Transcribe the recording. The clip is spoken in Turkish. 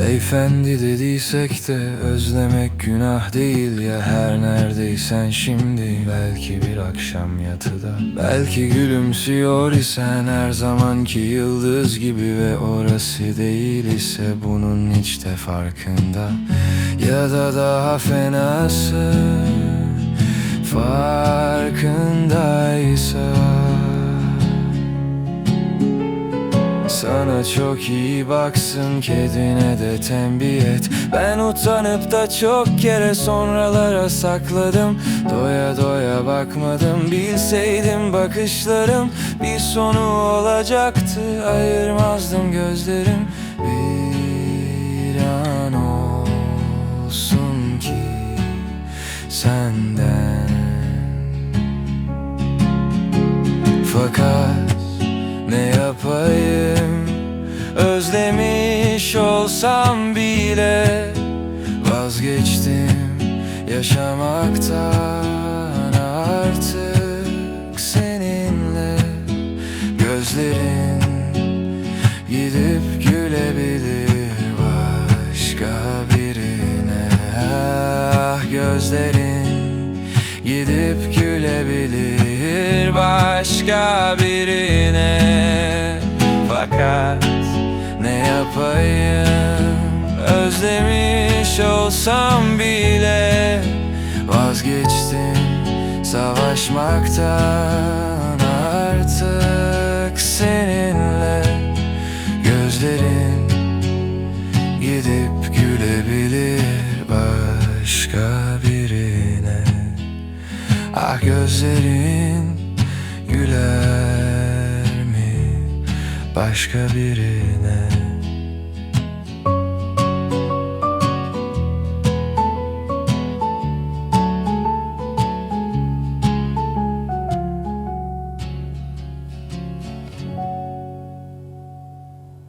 Efendi dediysek de özlemek günah değil ya. Her neredeysen şimdi belki bir akşam yatıda. Belki gülümsüyor isen her zamanki yıldız gibi Ve orası değil ise bunun hiç de farkında. Ya da daha fenası farkındaysa Çok iyi baksın kedine de tembih et. Ben utanıp da çok kere sonralara sakladım. Doya doya bakmadım bilseydim bakışlarım. Bir sonu olacaktı ayırmazdım gözlerim. Bir an olsun ki senden. Fakat ne yapayım Özlemiş olsam bile Vazgeçtim yaşamaktan artık seninle. Gözlerin gidip gülebilir başka birine. Ah gözlerin gidip gülebilir başka birine olsam bile Vazgeçtim savaşmaktan artık seninle. Gözlerin gidip gülebilir başka birine. Ah gözlerin güler mi başka birine